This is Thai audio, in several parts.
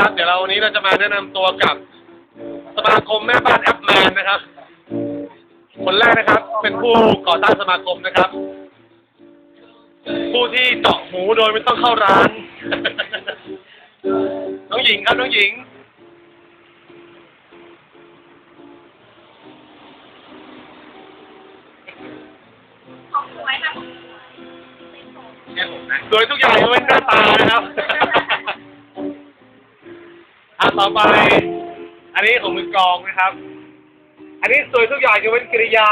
นะครับ เดี๋ยวเราวันนี้เราจะมาแนะนำตัวกับสมาคมแม่บ้านแอปแมนนะครับ คนแรกนะครับ เป็นผู้ก่อตั้งสมาคมนะครับ ผู้ที่เจาะหมูโดยไม่ต้องเข้าร้าน น้องหญิงครับน้องหญิง ของสวยค่ะโดยทุกอย่างยกเว้นหน้าตานะครับ ต่อไป อันนี้ของมือกลองนะครับ อันนี้สวยทุกอย่างยกเว้นกิริยา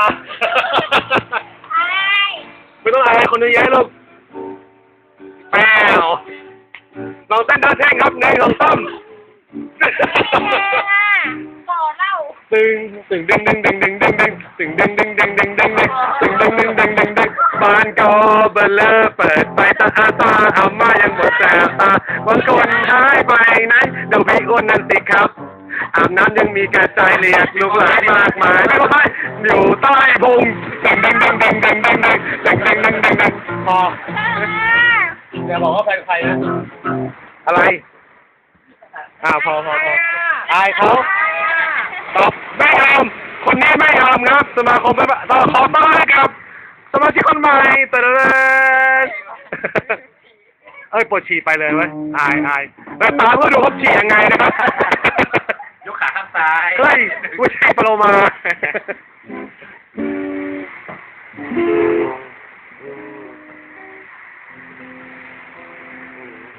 ใช่ไม่ต้องอายคนเยอะแยะหรอกแป้วลองเต้นท่าแท่งครับในลองต้มต่อเล่าตึงตึงดึงดึงดึงดึงดึงดึงตึงดึงดึงดึงดึงดึงดึงตึงดึงดึงดึงดึงดึงบ้านก็เบลอเปิดไปตาอาตาอามายังหมดแต่ตา บางคนหายไปไหนเดี๋ยวพี่อ้วนนั่นสิครับอาบน้ำยังมีกระจายเรียกลูกหลานมากมายไม่ว่าอยู่ใต้พุงดังดังดังดังดังดังดังดังดังดังดังดังพอเดี๋ยวบอกว่าแฟนใครนะอะไรอ่าพอพอพออายเขาตอบไม่ยอมคนนี้ไม่ยอมครับสมาคมไม่ต่องขอต้อนรับครับสมาชิกคนใหม่เตอร์ เอ้ยปวดฉี่ไปเลยเว้ยอายอายแล้วตามเพื่อดูเขาฉี่ยังไงนะครับ ยกขาข้างซ้ายเฮ้ยไม่ใช่ปลาโลมา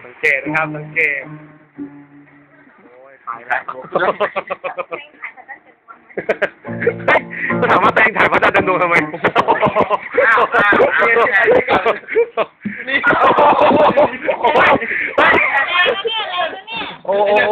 สังเกตนะครับสังเกตโอ้ยตายแล้วเฮ้ยก็ถามว่าแตงถ่ายพระจันทร์เต็มดวงทำไม อ้าวอ้าวเอาเนี่ยแชร์นี่ก่อนนี่ โอ้โหเฮ้ย โอ้โหเดี๋ยว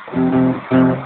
Yeah.